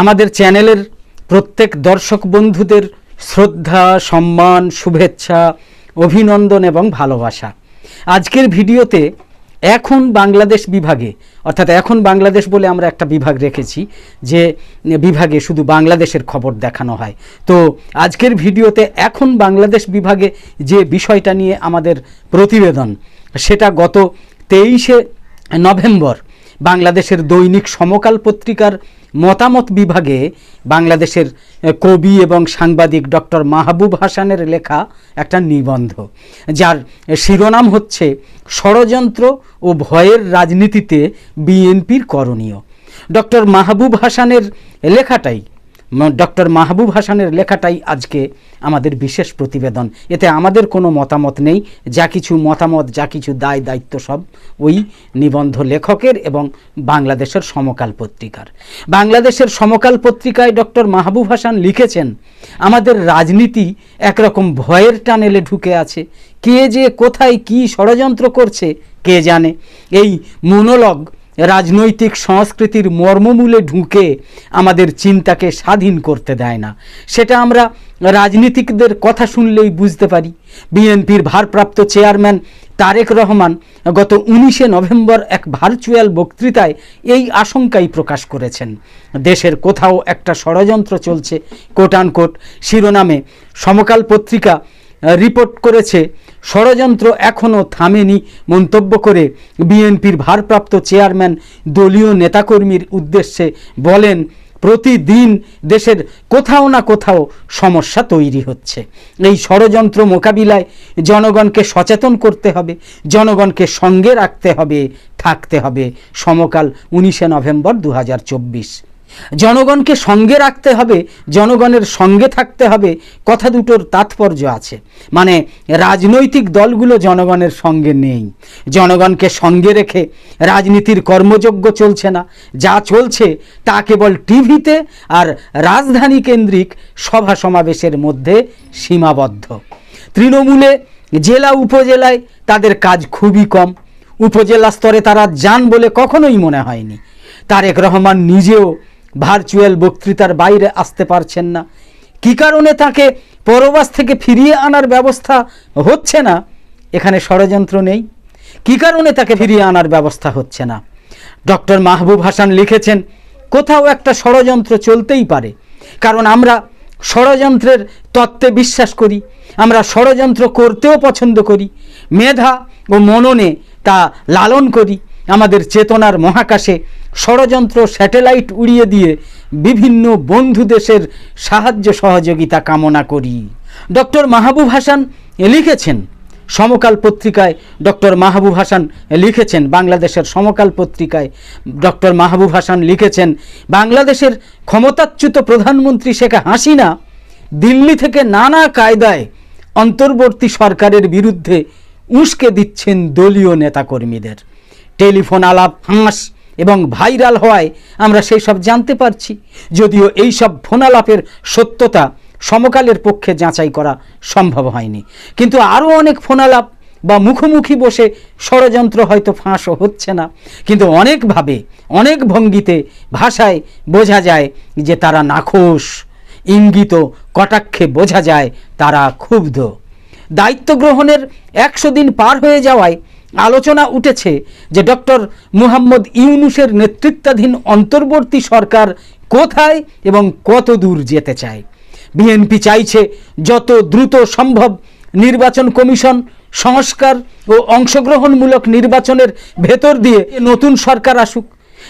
আমাদের চ্যানেলের প্রত্যেক দর্শক বন্ধুদের শ্রদ্ধা, সম্মান, শুভেচ্ছা, অভিনন্দন এবং ভালোবাসা। আজকের ভিডিওতে এখন বাংলাদেশ বিভাগে, অর্থাৎ এখন বাংলাদেশ বলে আমরা একটা বিভাগ রেখেছি, যে বিভাগে শুধু বাংলাদেশের খবর দেখানো হয়। তো আজকের ভিডিওতে এখন বাংলাদেশ বিভাগে যে বিষয়টা নিয়ে আমাদের প্রতিবেদন, সেটা গত তেইশে নভেম্বর বাংলাদেশের দৈনিক সমকাল পত্রিকার মতামত বিভাগে বাংলাদেশের কবি এবং সাংবাদিক ডক্টর মাহবুব হাসানের লেখা একটা নিবন্ধ, যার শিরোনাম হচ্ছে ষড়যন্ত্র ও ভয়ের রাজনীতিতে বিএনপির করণীয়। ডক্টর মাহবুব হাসানের লেখাটাই ডক্টর মাহবুব হাসানের লেখাটাই আজকে আমাদের বিশেষ প্রতিবেদন। এতে আমাদের কোনো মতামত নেই, যা কিছু মতামত, যা কিছু দায়, দায়িত্ব সব ওই নিবন্ধ লেখকের এবং বাংলাদেশের সমকাল পত্রিকার। বাংলাদেশের সমকাল পত্রিকায় ডক্টর মাহবুব হাসান লিখেছেন, আমাদের রাজনীতি একরকম ভয়ের টানেলে ঢুকে আছে। কে যে কোথায় কি ষড়যন্ত্র করছে, কে জানে? এই মনোলগ রাজনৈতিক সংস্কৃতির মর্মমূলে ঢুকে আমাদের চিন্তাকে স্বাধীন করতে দেয় না। সেটা আমরা রাজনীতিকদের কথা শুনলেই বুঝতে পারি। বিএনপির ভারপ্রাপ্ত চেয়ারম্যান তারেক রহমান গত উনিশে নভেম্বর এক ভার্চুয়াল বক্তৃতায় এই আশঙ্কাই প্রকাশ করেছেন। দেশের কোথাও একটা ষড়যন্ত্র চলছে কোটানকোট শিরোনামে। সমকাল পত্রিকা রিপোর্ট করেছে ষড়যন্ত্র এখনও থামেনি মন্তব্য করে বিএনপির ভারপ্রাপ্ত চেয়ারম্যান দলীয় নেতাকর্মীর উদ্দেশ্যে বলেন, প্রতিদিন দেশের কোথাও না কোথাও সমস্যা তৈরি হচ্ছে। এই ষড়যন্ত্র মোকাবিলায় জনগণকে সচেতন করতে হবে, জনগণকে সঙ্গে রাখতে হবে, থাকতে হবে। সমকাল উনিশে নভেম্বর দু হাজার চব্বিশ। জনগণকে সঙ্গে রাখতে হবে, জনগণের সঙ্গে থাকতে হবে, কথা দুটোর তাৎপর্য আছে। মানে রাজনৈতিক দলগুলো জনগণের সঙ্গে নেই। জনগণকে সঙ্গে রেখে রাজনীতির কর্মযজ্ঞ চলছে না। যা চলছে তা কেবল টিভিতে আর রাজধানী কেন্দ্রিক সভা সমাবেশের মধ্যে সীমাবদ্ধ। তৃণমূলে জেলা উপজেলায় তাদের কাজ খুবই কম। উপজেলা স্তরে তারা যান বলে কখনোই মনে হয়নি। তারেক রহমান নিজেও ভার্চুয়াল বক্তৃতার বাইরে আসতে পারছেন না। কী কারণে তাকে পরবাস থেকে ফিরিয়ে আনার ব্যবস্থা হচ্ছে না? এখানে ষড়যন্ত্র নেই। কী কারণে তাকে ফিরিয়ে আনার ব্যবস্থা হচ্ছে না? ডক্টর মাহবুব হাসান লিখেছেন, কোথাও একটা ষড়যন্ত্র চলতেই পারে। কারণ আমরা ষড়যন্ত্রের তত্ত্বে বিশ্বাস করি, আমরা ষড়যন্ত্র করতেও পছন্দ করি, মেধা ও মননে তা লালন করি, আমাদের চেতনার মহাকাশে ষড়যন্ত্র স্যাটেলাইট উড়িয়ে দিয়ে বিভিন্ন বন্ধু দেশের সাহায্য সহযোগিতা কামনা করি। ডক্টর মাহবুব হাসান লিখেছেন, সমকাল পত্রিকায় ডক্টর মাহবুব হাসান লিখেছেন, বাংলাদেশের সমকাল পত্রিকায় ডক্টর মাহবুব হাসান লিখেছেন, বাংলাদেশের ক্ষমতাচ্যুত প্রধানমন্ত্রী শেখ হাসিনা দিল্লি থেকে নানা কায়দায় অন্তর্বর্তী সরকারের বিরুদ্ধে উস্কে দিচ্ছেন দলীয় নেতাকর্মীদের। টেলিফোন আলাপ ফাঁস এবং ভাইরাল হওয়ায় আমরা সেই সব জানতে পারছি। যদিও এই সব ফোনালাপের সত্যতা সমকালের পক্ষে যাচাই করা সম্ভব হয়নি। কিন্তু আরও অনেক ফোনালাপ বা মুখোমুখি বসে ষড়যন্ত্র হয়তো ফাঁসও হচ্ছে না। কিন্তু অনেকভাবে, অনেক ভঙ্গিতে ভাষায় বোঝা যায় যে তারা নাখোশ। ইঙ্গিত, কটাক্ষে বোঝা যায় তারা ক্ষুব্ধ। দায়িত্ব গ্রহণের একশো দিন পার হয়ে যাওয়ায় আলোচনা উঠেছে যে ডক্টর মুহাম্মদ ইউনুসের নেতৃত্বাধীন অন্তর্বর্তী সরকার কোথায় এবং কত দূর যেতে চায়। বিএনপি চাইছে যত দ্রুত সম্ভব নির্বাচন কমিশন সংস্কার ও অংশগ্রহণমূলক নির্বাচনের ভেতর দিয়ে নতুন সরকার আসুক।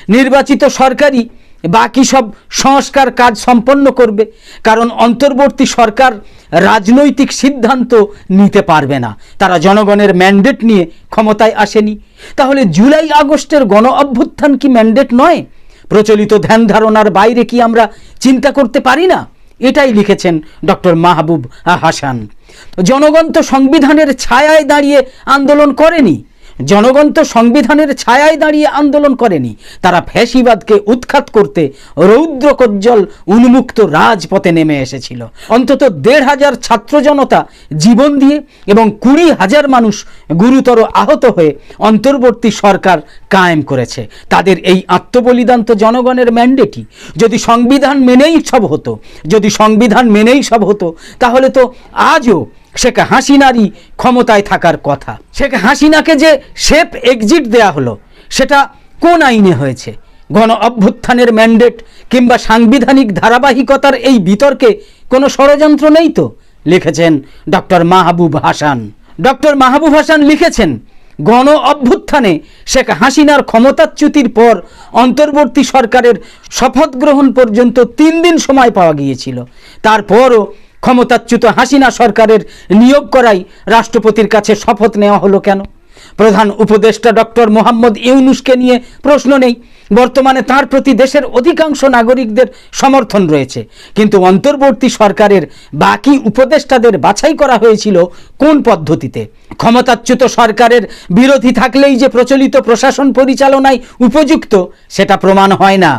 নির্বাচিত সরকারই বাকি সব সংস্কার কাজ সম্পন্ন করবে, কারণ অন্তর্বর্তী সরকার রাজনৈতিক সিদ্ধান্ত নিতে পারবে না। তারা জনগণের ম্যান্ডেট নিয়ে ক্ষমতায় আসেনি। তাহলে জুলাই আগস্টের গণ অভ্যুত্থান কি ম্যান্ডেট নয়? প্রচলিত ধ্যান ধারণার বাইরে কি আমরা চিন্তা করতে পারি না? এটাই লিখেছেন ডক্টর মাহবুব হাসান। জনগণ তো সংবিধানের ছায়ায় দাঁড়িয়ে আন্দোলন করেনি। জনগণ তো সংবিধানের ছায়ায় দাঁড়িয়ে আন্দোলন করেনি। তারা ফ্যাসিবাদকে উৎখাত করতে রৌদ্রকজ্জ্বল উন্মুক্ত রাজপথে নেমে এসেছিল। অন্তত দেড় হাজার ছাত্র জনতা জীবন দিয়ে এবং কুড়ি হাজার মানুষ গুরুতর আহত হয়ে অন্তর্বর্তী সরকার কায়েম করেছে। তাদের এই আত্মবলিদান তো জনগণের ম্যান্ডেটই যদি সংবিধান মেনেই সব হতো, যদি সংবিধান মেনেই সব হতো, তাহলে তো আজও শেখ হাসিনারই ক্ষমতায় থাকার কথা। শেখ হাসিনাকে যে শেপ এক্সিট দেয়া হলো, সেটা কোন আইনে হয়েছে? গণ অভ্যুত্থানের ম্যান্ডেট কিংবা সাংবিধানিক ধারাবাহিকতার এই বিতর্কে কোনো ষড়যন্ত্র নেই তো? লিখেছেন ডক্টর মাহবুব হাসান। ডক্টর মাহবুব হাসান লিখেছেন, গণ অভ্যুত্থানে শেখ হাসিনার ক্ষমতাচ্যুতির পর অন্তর্বর্তী সরকারের শপথ গ্রহণ পর্যন্ত তিন দিন সময় পাওয়া গিয়েছিল। তারপরও ক্ষমতাচ্যুত হাসিনা সরকারের নিয়োগ করাই রাষ্ট্রপতির কাছে শপথ নেওয়া হলো কেন? প্রধান উপদেষ্টা ডক্টর মোহাম্মদ ইউনুসকে নিয়ে প্রশ্ন নেই। বর্তমানে তার প্রতি দেশের অধিকাংশ নাগরিকদের সমর্থন রয়েছে। কিন্তু অন্তর্বর্তী সরকারের বাকি উপদেষ্টাদের বাছাই করা হয়েছিল কোন পদ্ধতিতে? ক্ষমতাচ্যুত সরকারের বিরোধী থাকলেই যে প্রচলিত প্রশাসন পরিচালনায় উপযুক্ত, সেটা প্রমাণ হয় না।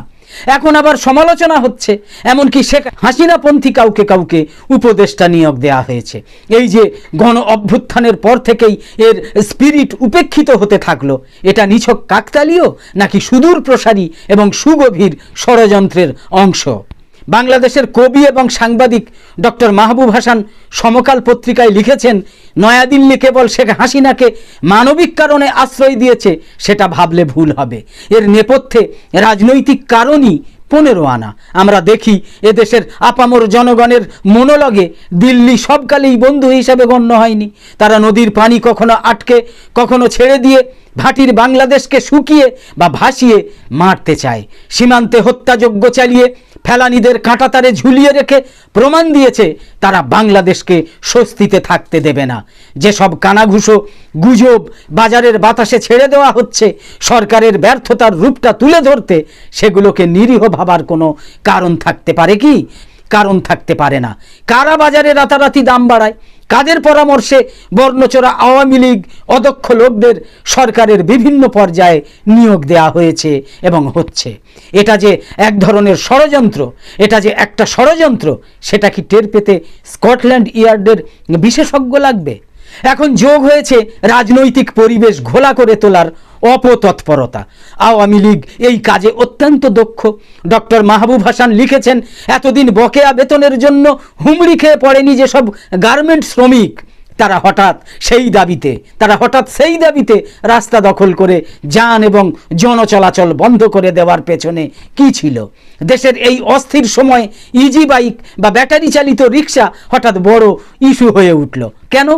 এখন আবার সমালোচনা হচ্ছে। এমনকি শেখ হাসিনাপন্থী কাউকে কাউকে উপদেষ্টা নিয়োগ দেয়া হয়েছে। এই যে গণ অভ্যুত্থানের পর থেকেই এর স্পিরিট উপেক্ষিত হতে থাকল, এটা নিছক কাকতালীয় নাকি সুদূর প্রসারী এবং সুগভীর ষড়যন্ত্রের অংশ? বাংলাদেশের কবি এবং সাংবাদিক ডক্টর মাহবুব হাসান সমকাল পত্রিকায় লিখেছেন, নয়াদিল্লি কেবল শেখ হাসিনাকে মানবিক কারণে আশ্রয় দিয়েছে, সেটা ভাবলে ভুল হবে। এর নেপথ্যে রাজনৈতিক কারণই পনেরো আনা। আমরা দেখি এদেশের আপামর জনগণের মনোলগে দিল্লি সবকালেই বন্ধু হিসাবে গণ্য হয়নি। তারা নদীর পানি কখনো আটকে, কখনো ছেড়ে দিয়ে ভাটির বাংলাদেশকে শুকিয়ে বা ভাসিয়ে মারতে চায়। সীমান্তে হত্যাযজ্ঞ চালিয়ে ফেলানিদের কাঁটাতারে ঝুলিয়ে রেখে প্রমাণ দিয়েছে, তারা বাংলাদেশকে স্বস্তিতে থাকতে দেবে না। যেসব কানাঘুষো গুজব বাজারের বাতাসে ছেড়ে দেওয়া হচ্ছে, সরকারের ব্যর্থতার রূপটা তুলে ধরতে, সেগুলোকে নিরীহ ভাবার কোনো কারণ থাকতে পারে কি? কারণ থাকতে পারে না। কারা বাজারে রাতারাতি দাম বাড়ায়? কাদের পরামর্শে বর্ণচোরা আওয়ামী লীগ অদক্ষ লোকদের সরকারের বিভিন্ন পর্যায়ে নিয়োগ দেয়া হয়েছে এবং হচ্ছে? এটা যে এক ধরনের ষড়যন্ত্র, এটা যে একটা ষড়যন্ত্র, সেটা কি টের পেতে স্কটল্যান্ড ইয়ার্ডের বিশেষজ্ঞ লাগবে? এখন যোগ হয়েছে রাজনৈতিক পরিবেশ ঘোলা করে তোলার অপতৎপরতা। আওয়ামী লীগ এই কাজে অত্যন্ত দক্ষ। ডক্টর মাহবুব হাসান লিখেছেন, এতদিন বকেয়া বেতনের জন্য হুমড়ি খেয়ে পড়েনি যেসব গার্মেন্ট শ্রমিক। তারা হঠাৎ সেই দাবিতে, তারা হঠাৎ সেই দাবিতে রাস্তা দখল করে যান এবং জনচলাচল বন্ধ করে দেওয়ার পেছনে কি ছিল? দেশের এই অস্থির সময় ইজি বাইক বা ব্যাটারি চালিত রিক্সা হঠাৎ বড় ইস্যু হয়ে উঠল। কেন?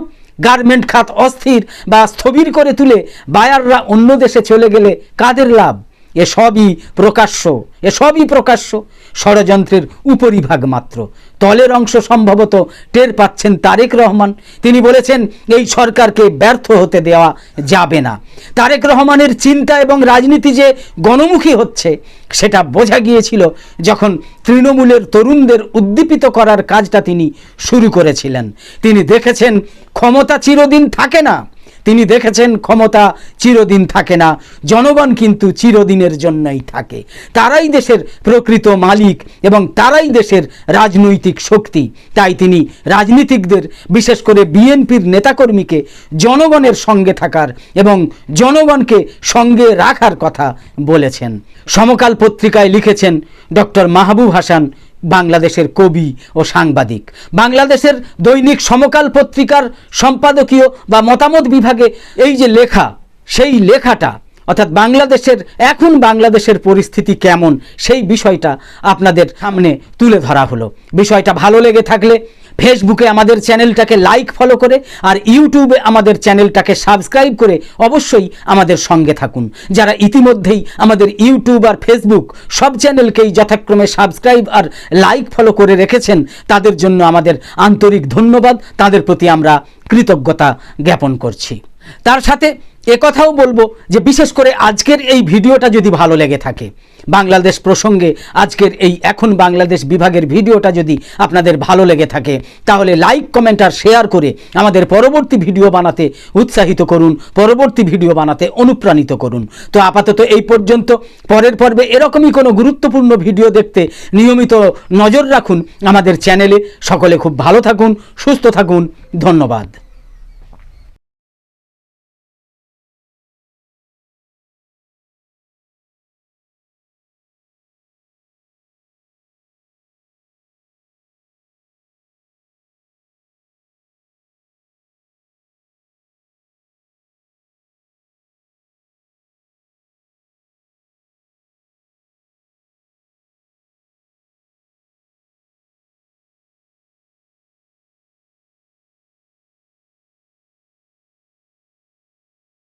গার্মেন্ট খাত অস্থির বা স্থবির করে তুলে বায়াররা অন্য দেশে চলে গেলে কাদের লাভ? এসবই প্রকাশ্য এসবই প্রকাশ্য। ষড়যন্ত্রের উপরিভাগ মাত্র। তলের অংশ সম্ভবত টের পাচ্ছেন তারেক রহমান। তিনি বলেছেন, এই সরকারকে ব্যর্থ হতে দেওয়া যাবে না। তারেক রহমানের চিন্তা এবং রাজনীতি যে গণমুখী হচ্ছে, সেটা বোঝা গিয়েছিল যখন তৃণমূলের তরুণদের উদ্দীপিত করার কাজটা তিনি শুরু করেছিলেন। তিনি দেখেছেন, ক্ষমতা চিরদিন থাকে না। তিনি দেখেছেন ক্ষমতা চিরদিন থাকে না, জনগণ কিন্তু চিরদিনের জন্যই থাকে। তারাই দেশের প্রকৃত মালিক এবং তারাই দেশের রাজনৈতিক শক্তি। তাই তিনি রাজনীতিকদের, বিশেষ করে বিএনপির নেতাকর্মীকে জনগণের সঙ্গে থাকার এবং জনগণকে সঙ্গে রাখার কথা বলেছেন। সমকাল পত্রিকায় লিখেছেন ডক্টর মাহবুব হাসান বাংলাদেশের কবি ও সাংবাদিক। বাংলাদেশের দৈনিক সমকাল পত্রিকার সম্পাদকীয় বা মতামত বিভাগে এই যে লেখা, সেই লেখাটা, অর্থাৎ বাংলাদেশের, এখন বাংলাদেশের পরিস্থিতি কেমন, সেই বিষয়টা আপনাদের সামনে তুলে ধরা হলো। বিষয়টা ভালো লেগে থাকলে ফেসবুকে আমাদের চ্যানেলটাকে লাইক ফলো করে আর ইউটিউবে আমাদের চ্যানেলটাকে সাবস্ক্রাইব করে অবশ্যই আমাদের সঙ্গে থাকুন। যারা ইতিমধ্যেই আমাদের ইউটিউব আর ফেসবুক সব চ্যানেলকেই যথাক্রমে সাবস্ক্রাইব আর লাইক ফলো করে রেখেছেন, তাদের জন্য আমাদের আন্তরিক ধন্যবাদ। তাদের প্রতি আমরা কৃতজ্ঞতা জ্ঞাপন করছি। তার সাথে কথাও বলব যে বিশেষ করে আজকের এই ভিডিওটা যদি ভালো লেগে থাকে, বাংলাদেশ প্রসঙ্গে আজকের এই এখন বাংলাদেশ বিভাগের ভিডিওটা যদি আপনাদের ভালো লেগে থাকে, তাহলে লাইক কমেন্ট আর শেয়ার করে আমাদের পরবর্তী ভিডিও বানাতে উৎসাহিত করুন, পরবর্তী ভিডিও বানাতে অনুপ্রাণিত করুন। তো আপাতত এই পর্যন্ত, পরের পর্বে এরকমই কোনো গুরুত্বপূর্ণ ভিডিও দেখতে নিয়মিত নজর রাখুন আমাদের চ্যানেলে। সকলে খুব ভালো থাকুন, সুস্থ থাকুন, ধন্যবাদ।